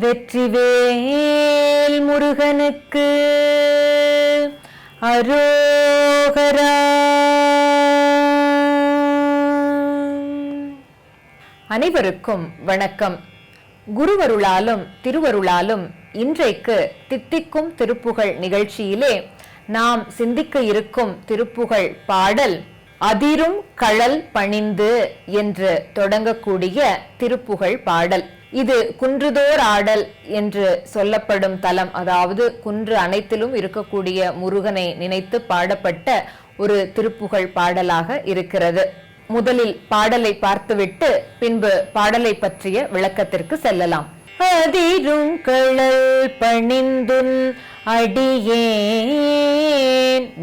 வெற்றிவேல் முருகனுக்கு அரோகரா. அனைவருக்கும் வணக்கம். குருவருளாலும் திருவருளாலும் இன்றைக்கு தித்திக்கும் திருப்புகழ் நிகழ்ச்சியிலே நாம் சிந்திக்க இருக்கும் திருப்புகழ் பாடல் அதிரும் கழல் பணிந்து என்று தொடங்கக்கூடிய திருப்புகழ் பாடல். இது குன்றுதோர் ஆடல் என்று சொல்லப்படும் தலம். அதாவது குன்று அனைத்திலும் இருக்கக்கூடிய முருகனை நினைத்து பாடப்பட்ட ஒரு திருப்புகழ் பாடலாக இருக்கிறது. முதலில் பாடலை பார்த்துவிட்டு பின்பு பாடலை பற்றிய விளக்கத்திற்கு செல்லலாம். அதிரும் கழல் பணிந்துன் அடியேன்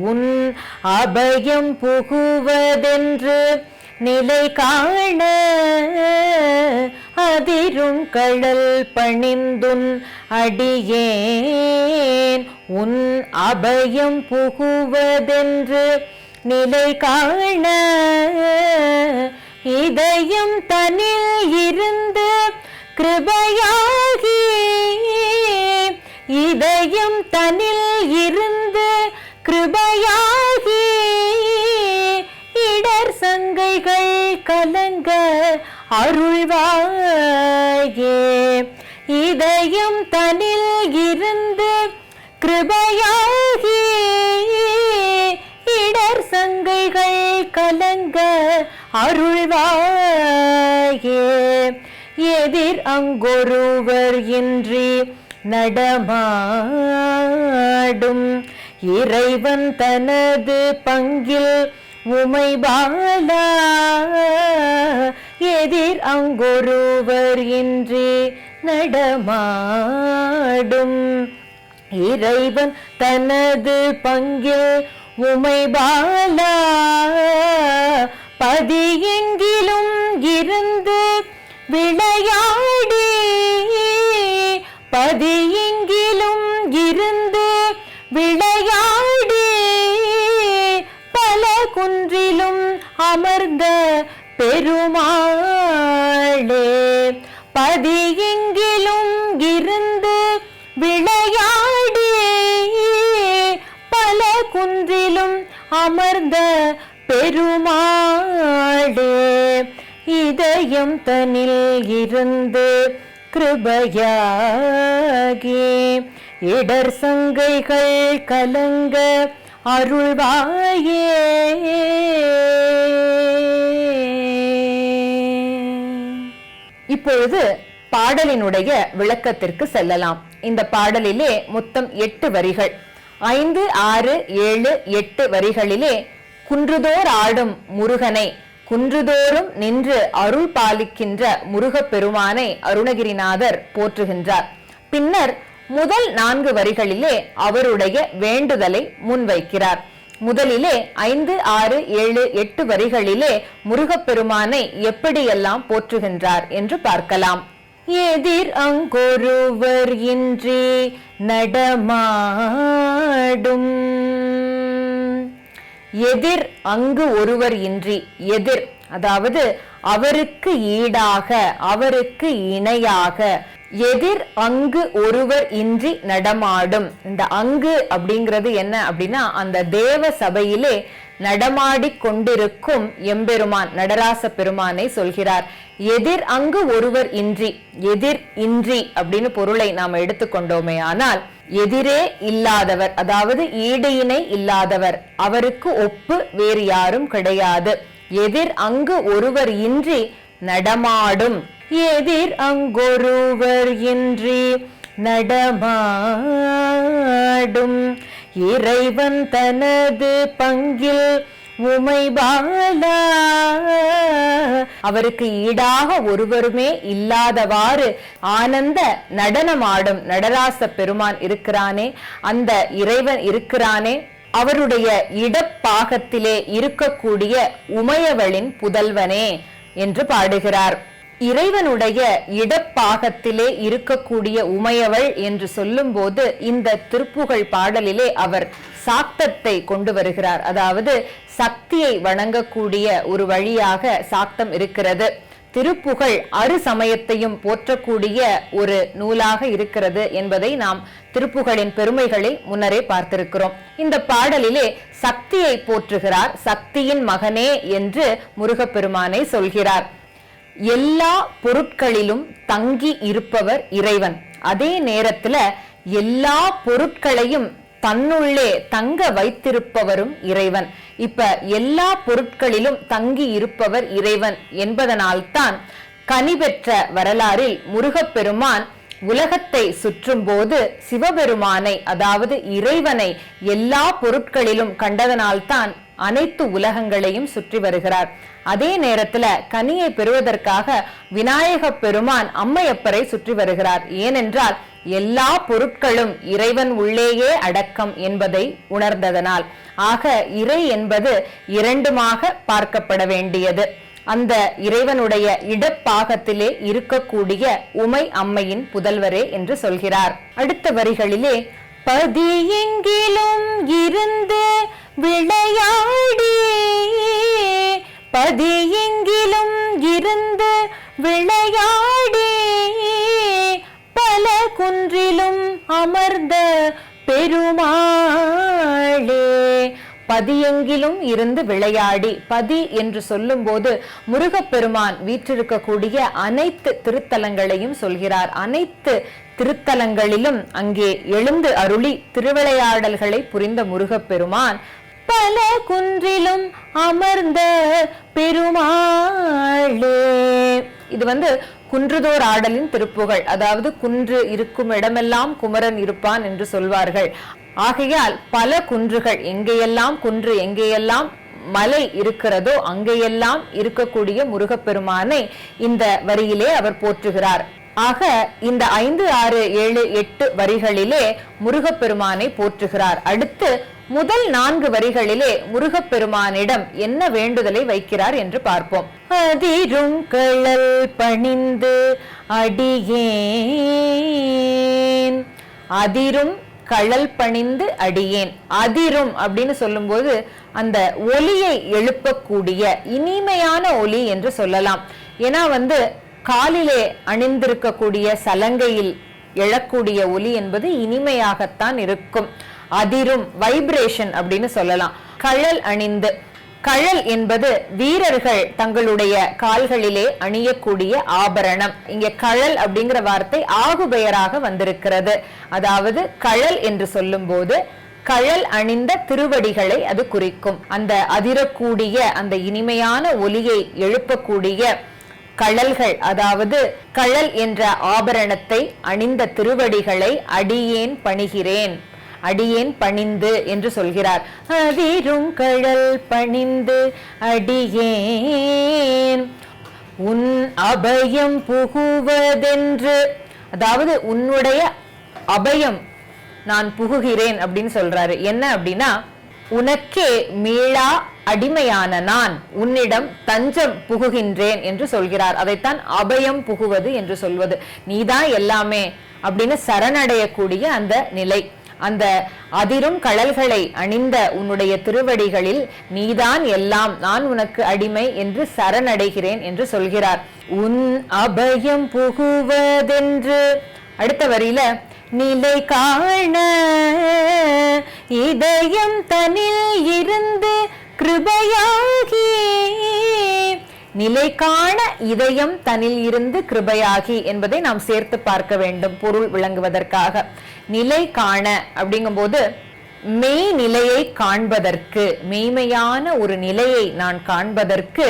உன் அபயம் புகுவதென்று நிலை காண அதிரும் கடல் பணிந்துன் அடியேன். உன் அபயம் புகுவதென்று நிலை காண இதயம் தனில் இருந்து கிருபை கலங்க அருள்வாயே. எதிர் அங்கொருவர் இன்றி நடமாடும். இறைவன் தனது பங்கில் உமை பாலா எதிர் அங்கொருவர் இன்றி நடமாடும். இறைவன் தனது பங்கில் உமை பாலா பதியெங்கிலும் இருந்து விளையாடி பதியெங்கிலும் இருந்து விளையாடி பல குன்றிலும் அமர்ந்த பெருமாளே பதியெங்க இதயம் தனில் இருந்து கிருபையாகி இடர் சங்கைகள் கலங்க அருள்வாயே. இப்பொழுது பாடலினுடைய விளக்கத்திற்கு செல்லலாம். இந்த பாடலிலே மொத்தம் எட்டு வரிகள். ஐந்து ஆறு ஏழு எட்டு வரிகளிலே குன்றுதோர் ஆடும் முருகனை குன்றுதோறும் நின்று அருள் பாலிக்கின்ற முருகப் பெருமானை அருணகிரிநாதர் போற்றுகின்றார். பின்னர் முதல் நான்கு வரிகளிலே அவருடைய வேண்டுதலை முன்வைக்கிறார். முதலிலே ஐந்து ஆறு ஏழு எட்டு வரிகளிலே முருகப்பெருமானை எப்படியெல்லாம் போற்றுகின்றார் என்று பார்க்கலாம். எதிர் அங்கொருவர் இன்றி நடமாடும் எதிர் அங்கு ஒருவர் இன்றி எதிர் அதாவது அவருக்கு ஈடாக அவருக்கு இணையாக எதிர் அங்கு ஒருவர் இன்றி நடமாடும். இந்த அங்கு அப்படிங்கிறது என்ன அப்படின்னா அந்த தேவ சபையிலே நடமாடி கொண்டிருக்கும் எம்பெருமான் நடராச பெருமானை சொல்கிறார். எதிர் அங்கு ஒருவர் இன்றி எதிர் இன்றி அப்படின்னு பொருளை நாம் எடுத்துக்கொண்டோமே ஆனால் எதிரே இல்லாதவர் அதாவது ஈடு இணை இல்லாதவர் அவருக்கு ஒப்பு வேறு யாரும் கிடையாது. எதிர் அங்கு ஒருவர் இன்றி நடமாடும். எதிர் அங்கொருவர் இன்றி நடமாடும். இறைவன் தனது பங்கில் உமை பாலா அவருக்கு ஈடாக ஒருவருமே இல்லாதவாறு ஆனந்த நடனமாடும் நடராச பெருமான் இருக்கிறானே அந்த இறைவன் இருக்கிறானே அவருடைய இடப்பாகத்திலே இருக்கக்கூடிய உமையவளின் புதல்வனே என்று பாடுகிறார். இறைவனுடைய இடப்பாகத்திலே இருக்கக்கூடிய உமையவள் என்று சொல்லும்போது இந்த திருப்புகழ் பாடலிலே அவர் சாக்தத்தை கொண்டு வருகிறார். அதாவது சக்தியை வணங்கக்கூடிய ஒரு வழியாக சாக்தம் இருக்கிறது. திருப்புகழ் அரு சமயத்தையும் போற்றக்கூடிய ஒரு நூலாக இருக்கிறது என்பதை நாம் திருப்புகளின் பெருமைகளை முன்னரே பார்த்திருக்கிறோம். இந்த பாடலிலே சக்தியை போற்றுகிறார். சக்தியின் மகனே என்று முருகப்பெருமானை சொல்கிறார். எல்லா பொருட்களிலும் தங்கி இருப்பவர் இறைவன். அதே நேரத்துல எல்லா பொருட்களையும் தன்னுள்ளே தங்க வைத்திருப்பவரும் இறைவன். இப்ப எல்லா பொருட்களிலும் தங்கி இருப்பவர் இறைவன் என்பதனால்தான் கனி பெற்ற வரலாறில் முருகப்பெருமான் உலகத்தை சுற்றும் போது சிவபெருமானை அதாவது இறைவனை எல்லா பொருட்களிலும் கண்டதனால்தான் அனைத்து உலகங்களையும் சுற்றி வருகிறார். அதே நேரத்துல கனியை பெறுவதற்காக விநாயக பெருமான் அம்மையப்பரை சுற்றி வருகிறார். ஏனென்றால் எல்லா பொருட்களும் இறைவன் உள்ளேயே அடக்கம் என்பதை உணர்ந்ததனால். ஆக இறை என்பது இரண்டுமாக பார்க்கப்பட வேண்டியது. அந்த இறைவனுடைய இடப்பாகத்திலே இருக்கக்கூடிய உமை அம்மையின் புதல்வரே என்று சொல்கிறார். அடுத்த வரிகளிலே பதியெங்கிலும் இருந்து விளையாடி பதியெங்கிலும் இருந்து விளையாடி பல குன்றிலும் அமர்ந்த பெருமாளே. பதியெங்கிலும் இருந்து விளையாடி பதி என்று சொல்லும்போது முருகப்பெருமான் வீற்றிருக்கக்கூடிய அனைத்து திருத்தலங்களையும் சொல்கிறார். அனைத்து திருத்தலங்களிலும் அங்கே எழுந்து அருளி திருவிளையாடல்களை புரிந்த முருகப்பெருமான் பல குன்றிலும் அமர்ந்த பெருமாளே. இது வந்து குன்றுதோர் ஆடலின் திருப்புகழ் அதாவது குன்று இருக்கும் இடமெல்லாம் குமரன் இருப்பான் என்று சொல்வார்கள். ஆகையால் பல குன்றுகள் எங்கேயெல்லாம் குன்று எங்கேயெல்லாம் மலை இருக்கிறதோ அங்கேயெல்லாம் இருக்கக்கூடிய முருகப்பெருமானை இந்த வரியிலே அவர் போற்றுகிறார். ஆக இந்த ஐந்து ஆறு ஏழு எட்டு வரிகளிலே முருகப்பெருமானை போற்றுகிறார். அடுத்து முதல் நான்கு வரிகளிலே முருகப்பெருமானிடம் என்ன வேண்டுதலை வைக்கிறார் என்று பார்ப்போம். அதிரும் கழல் பணிந்து அடியேன். அதிரும் கழல் பணிந்து அடியேன். அதிரும் அப்படின்னு சொல்லும்போது அந்த ஒலியை எழுப்பக்கூடிய இனிமையான ஒலி என்று சொல்லலாம். ஏன்னா வந்து காலிலே அணிந்திருக்கக்கூடிய சலங்கையில் எழக்கூடிய ஒலி என்பது இனிமையாகத்தான் இருக்கும். அதிரும் வைப்ரேஷன் அப்படின்னு சொல்லலாம். கழல் அணிந்து. கழல் என்பது வீரர்கள் தங்களுடைய கால்களிலே அணியக்கூடிய ஆபரணம். இங்க கழல் அப்படிங்கிற வார்த்தை ஆகுபெயராக வந்திருக்கிறது. அதாவது கழல் என்று சொல்லும்போது கழல் அணிந்த திருவடிகளை அது குறிக்கும். அந்த அதிரக்கூடிய அந்த இனிமையான ஒலியை எழுப்பக்கூடிய கழல்கள் அதாவது கழல் என்ற ஆபரணத்தை அணிந்த திருவடிகளை அடியேன் பணிகிறேன். அடியேன் பணிந்து என்று சொல்கிறார். அதிரும் கழல் பணிந்து அடியேன். உன் அபயம் புகுவதென்று. அதாவது உன்னுடைய அபயம் நான் புகுகிறேன் அப்படின்னு சொல்றாரு. என்ன அப்படின்னா உனக்கே மீளா அடிமையான நான் உன்னிடம் தஞ்சம் புகுகின்றேன் என்று சொல்கிறார். அதைத்தான் அபயம் புகுவது என்று சொல்வது. நீதான் எல்லாமே அப்படின்னு சரணடையக்கூடிய அந்த நிலை. அந்த அதிரும் கழல்களை அணிந்த உன்னுடைய திருவடிகளில் நீதான் எல்லாம். நான் உனக்கு அடிமை என்று சரணடைகிறேன் என்று சொல்கிறார். உன் அபயம் புகுவதென்று. அடுத்த வரியில நிலை காண இதயம் தனில் இருந்து கிருபையாகி நிலை காண இதயம் தனில் இருந்து கிருபையாகி என்பதை நாம் சேர்த்து பார்க்க வேண்டும் பொருள் விளங்குவதற்காக. நிலை காண அப்படிங்கும்போது மெய் நிலையை காண்பதற்கு மெய்மையான ஒரு நிலையை நான் காண்பதற்கு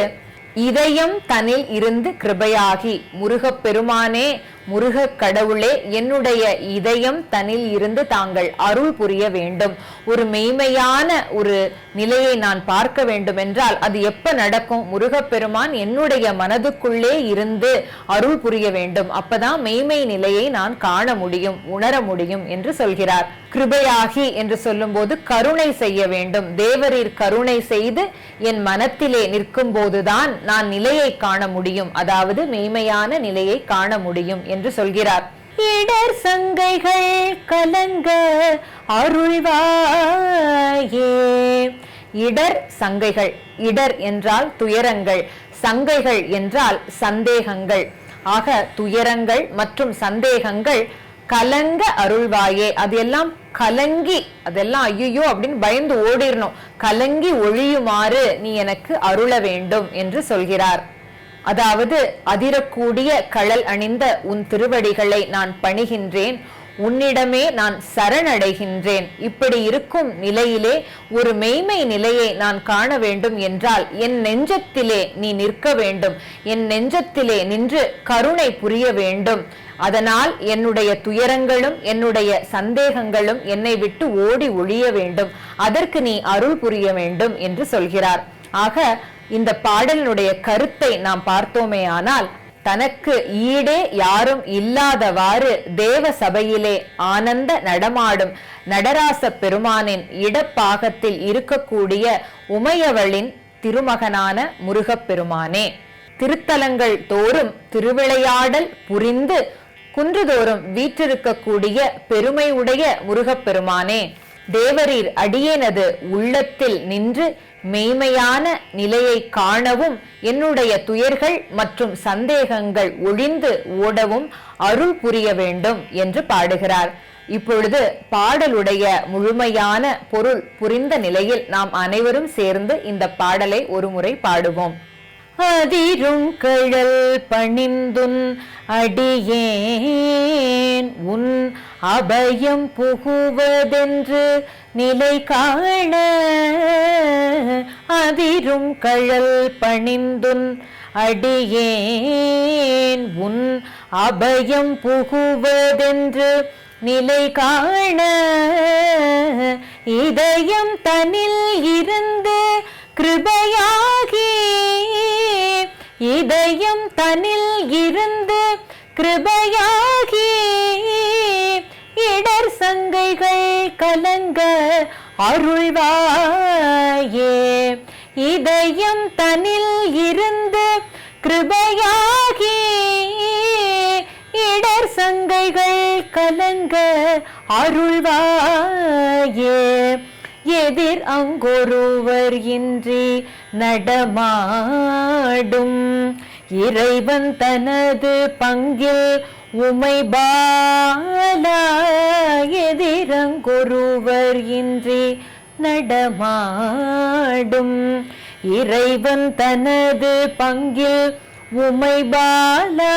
இதயம் தனில் இருந்து கிருபையாகி முருகப்பெருமானே முருகக் கடவுளே என்னுடைய இதயம் தனில் இருந்து தாங்கள் அருள் புரிய வேண்டும். ஒரு மெய்மையான ஒரு நிலையை நான் பார்க்க வேண்டும் என்றால் அது எப்ப நடக்கும்? முருகப்பெருமான் என்னுடைய மனதுக்குள்ளே இருந்து அருள் புரிய வேண்டும். அப்பதான் மெய்மை நிலையை நான் காண முடியும் உணர முடியும் என்று சொல்கிறார். கிருபையாகி என்று சொல்லும்போது கருணை செய்ய வேண்டும். தேவரீர் கருணை செய்து என் மனத்திலே நிற்கும் போதுதான் நான் நிலையை காண முடியும். அதாவது மெய்மையான நிலையை காண முடியும் என்று சொல்கிறார். இடர் சங்கைகள் கலங்க அருள்வாயே. இடர் சங்கைகள். இடர் என்றால் துயரங்கள். சங்கைகள் என்றால் சந்தேகங்கள். ஆக துயரங்கள் மற்றும் சந்தேகங்கள் கலங்க அருள்வாயே. அது எல்லாம் கலங்கி அதெல்லாம் ஐயோ அப்படின்னு பயந்து ஓடிரணும். கலங்கி ஒழியுமாறு நீ எனக்கு அருள வேண்டும் என்று சொல்கிறார். அதாவது அதிரக்கூடிய கழல் அணிந்த உன் திருவடிகளை நான் பணிகின்றேன். உன்னிடமே நான் சரணடைகின்றேன். இப்படி இருக்கும் நிலையிலே ஒரு மெய்மை நிலையை நான் காண வேண்டும் என்றால் என் நெஞ்சத்திலே நீ நிற்க வேண்டும். என் நெஞ்சத்திலே நின்று கருணை புரிய வேண்டும். அதனால் என்னுடைய துயரங்களும் என்னுடைய சந்தேகங்களும் என்னை விட்டு ஓடி ஒழிய வேண்டும். அதற்கு நீ அருள் புரிய வேண்டும் என்று சொல்கிறார். ஆக இந்த பாடலினுடைய கருத்தை நாம் பார்த்தோமே ஆனால் தனக்கு ஈடே யாரும் இல்லாதவாறு தேவ சபையிலே ஆனந்த நடமாடும் நடராச பெருமானின் இடப்பாகத்தில் இருக்கக்கூடிய உமையவளின் திருமகனான முருகப்பெருமானே. திருத்தலங்கள் தோறும் திருவிளையாடல் புரிந்து குன்றுதோறும் வீற்றிருக்கக்கூடிய பெருமையுடைய முருகப்பெருமானே தேவரீர் அடியேனது உள்ளத்தில் நின்று மெய்மையான நிலையை காணவும் என்னுடைய துயர்கள் மற்றும் சந்தேகங்கள் ஒழிந்து ஓடவும் அருள் புரிய வேண்டும் என்று பாடுகிறார். இப்பொழுது பாடலுடைய முழுமையான பொருள் புரிந்த நிலையில் நாம் அனைவரும் சேர்ந்து இந்த பாடலை ஒருமுறை பாடுவோம். அதிரும் கழல் பணிந்துன் அடியேன் உன் அபயம் புகுவதென்று நிலை காண அதிரும் கழல் பணிந்துன் அடியேன் உன் அபயம் புகுவதென்று நிலை காண இதயம் தனில் இருந்து கிருபையாகி இதயம் தனில் இருந்து கிருபையாகி கலங்க அருள்வாயே. இதயம் தனில் இருந்து கிருபையாகி இடர் சங்கைகள் கலங்க அருள்வாயே. எதிர் அங்கொருவர் இன்றி நடமாடும் இறைவன் தனது பங்கில் உமை பாலா எதிரங்கொருவர் இன்றி நடமாடும். இறைவன் தனது பங்கில் உமை பாலா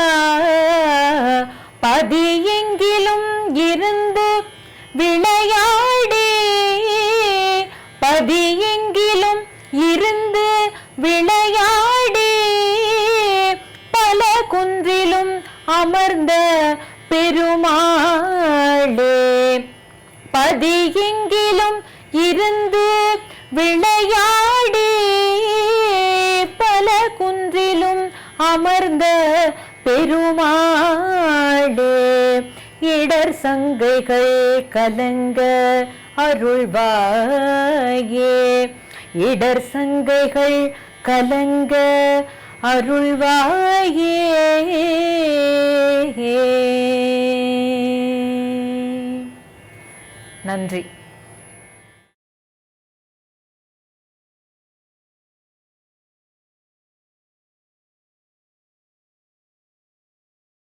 பதியெங்கிலும் இருந்து விளையாடி. பதியெங்கிலும் இருந்து விளையாடி கலங்க அருள்வாயே. இடர் சங்கைகள் கலங்க அருள்வாயே. நன்றி.